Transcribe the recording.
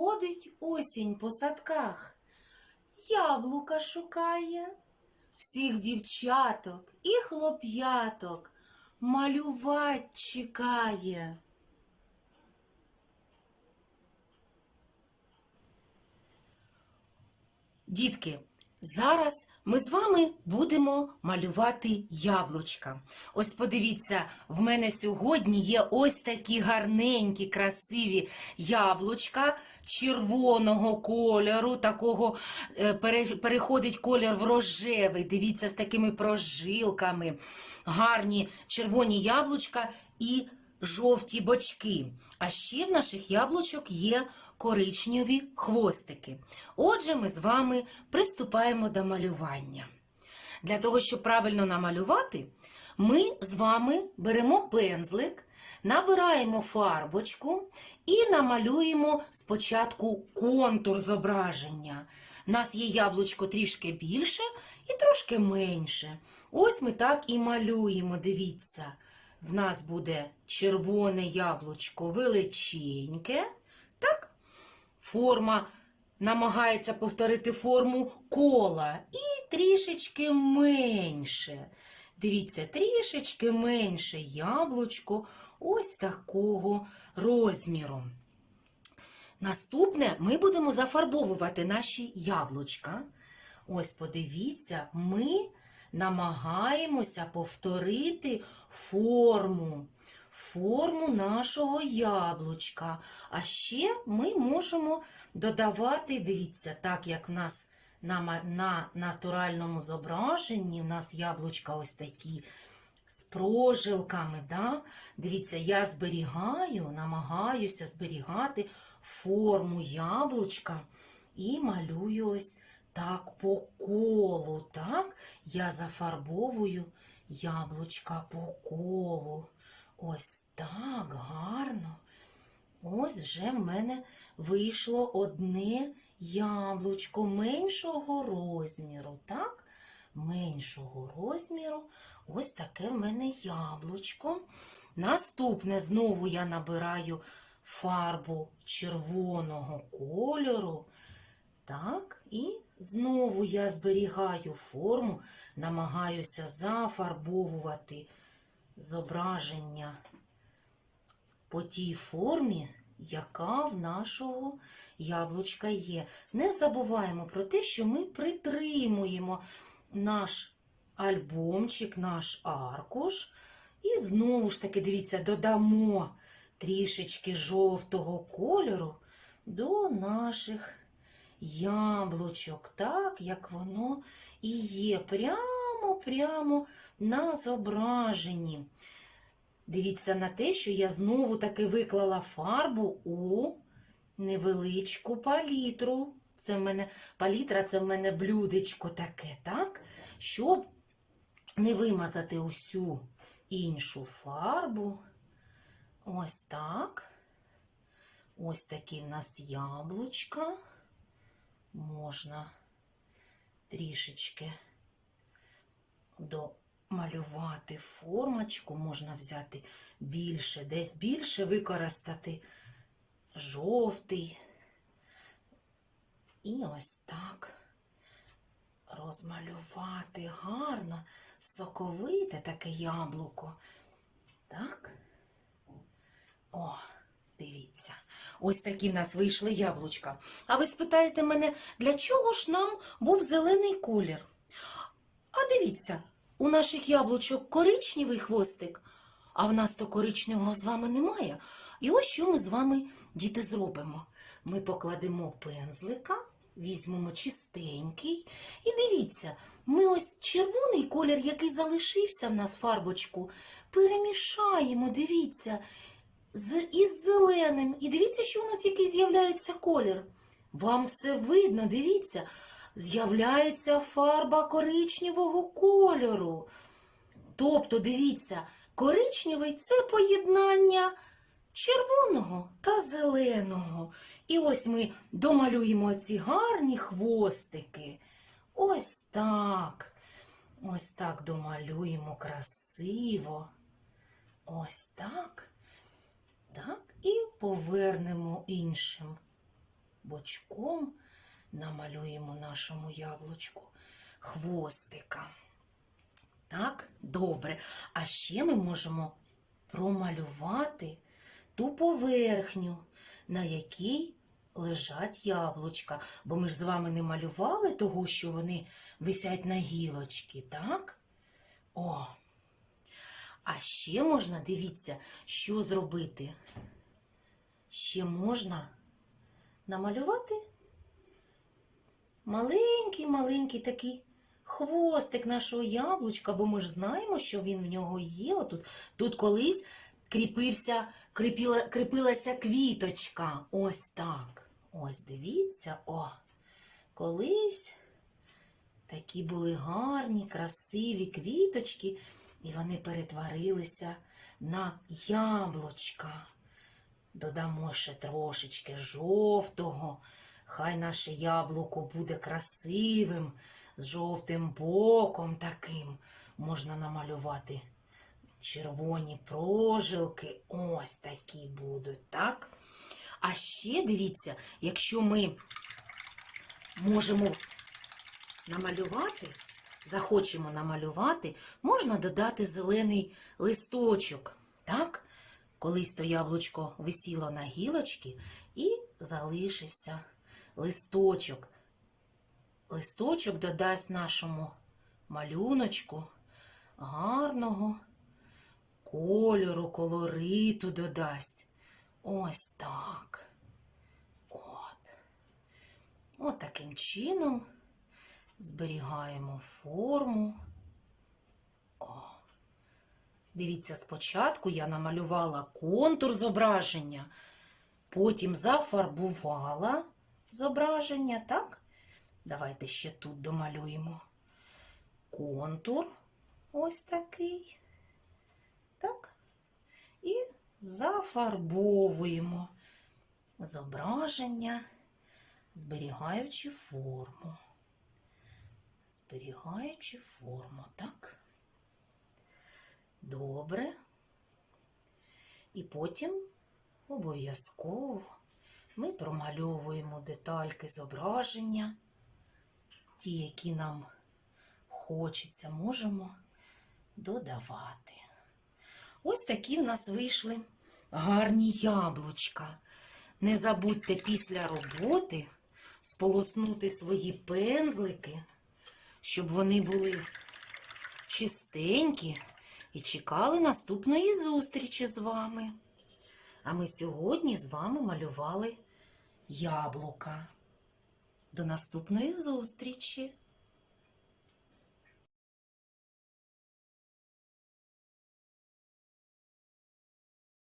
Ходить осінь по садках, яблука шукає, всіх дівчаток і хлоп'яток малювать чекає. Дітки, зараз ми з вами будемо малювати яблучка. Ось подивіться, в мене сьогодні є ось такі гарненькі, красиві яблучка червоного кольору, такого е, переходить колір в рожевий. Дивіться, з такими прожилками. Гарні червоні яблучка і жовті бочки. А ще в наших яблучок є коричневі хвостики. Отже, ми з вами приступаємо до малювання. Для того, щоб правильно намалювати, ми з вами беремо пензлик, набираємо фарбочку і намалюємо спочатку контур зображення. У нас є яблучко трішки більше і трошки менше. Ось ми так і малюємо. Дивіться, в нас буде червоне яблучко величеньке. Так? Форма намагається повторити форму кола і трішечки менше. Дивіться, трішечки менше яблучко ось такого розміру. Наступне ми будемо зафарбовувати наші яблучка. Ось подивіться, ми намагаємося повторити форму, форму нашого яблучка. А ще ми можемо додавати, дивіться, так як в нас на, на натуральному зображенні, в нас яблучка ось такі з прожилками. Да? Дивіться, я зберігаю, намагаюся зберігати форму яблучка і малюю ось так по колу. Так? Я зафарбовую яблучка по колу. Ось так гарно. Ось вже в мене вийшло одне яблучко меншого розміру. Так? Меншого розміру. Ось таке в мене яблучко. Наступне знову я набираю фарбу червоного кольору. Так, і знову я зберігаю форму, намагаюся зафарбовувати зображення по тій формі, яка в нашого яблучка є. Не забуваємо про те, що ми притримуємо наш альбомчик, наш аркуш. І знову ж таки, дивіться, додамо трішечки жовтого кольору до наших яблучок, так, як воно і є, прямо-прямо на зображенні. Дивіться на те, що я знову таки виклала фарбу у невеличку палітру. Це в мене палітра, це в мене блюдечко таке, так? Щоб не вимазати усю іншу фарбу. Ось так. Ось такі в нас яблучка. Можна трішечки домалювати формочку, можна взяти більше, десь більше використати жовтий. І ось так розмалювати гарно, соковите таке яблуко. Так? О, дивіться. Ось такі в нас вийшли яблучка. А ви спитаєте мене, для чого ж нам був зелений колір? А дивіться, у наших яблучок коричневий хвостик, а в нас то коричневого з вами немає. І ось що ми з вами, діти, зробимо. Ми покладемо пензлика, візьмемо чистенький. І дивіться, ми ось червоний колір, який залишився в нас фарбочку, перемішаємо, дивіться, з, із зеленим. І дивіться, що у нас який з'являється колір. Вам все видно, дивіться, з'являється фарба коричневого кольору. Тобто, дивіться, коричневий це поєднання червоного та зеленого. І ось ми домалюємо ці гарні хвостики. Ось так. Ось так домалюємо красиво. Ось так. Так, і повернемо іншим бочком намалюємо нашому яблучку хвостика. Так, добре. А ще ми можемо промалювати ту поверхню, на якій лежать яблучка. Бо ми ж з вами не малювали того, що вони висять на гілочці, так? О. А ще можна, дивіться, що зробити. Ще можна намалювати маленький-маленький такий хвостик нашого яблучка, бо ми ж знаємо, що він в нього є. Отут. Тут колись кріпився, кріпіла, кріпилася квіточка. Ось так. Ось дивіться, о. Колись такі були гарні, красиві квіточки, і вони перетворилися на яблучка. Додамо ще трошечки жовтого. Хай наше яблуко буде красивим, з жовтим боком таким. Можна намалювати червоні прожилки. Ось такі будуть, так? А ще дивіться, якщо ми можемо намалювати, захочемо намалювати, можна додати зелений листочок, так? Колись то яблучко висіло на гілочці і залишився листочок. Листочок додасть нашому малюночку гарного кольору, колориту додасть. Ось так. От. От таким чином зберігаємо форму. О. Дивіться, спочатку я намалювала контур зображення, потім зафарбувала зображення, так? Давайте ще тут домалюємо контур ось такий. Так? І зафарбовуємо зображення, зберігаючи форму. Зберігаючи форму, так? Добре. І потім обов'язково ми промальовуємо детальки зображення, ті, які нам хочеться, можемо додавати. Ось такі в нас вийшли гарні яблучка. Не забудьте після роботи сполоснути свої пензлики, щоб вони були чистенькі і чекали наступної зустрічі з вами. А ми сьогодні з вами малювали яблука. До наступної зустрічі!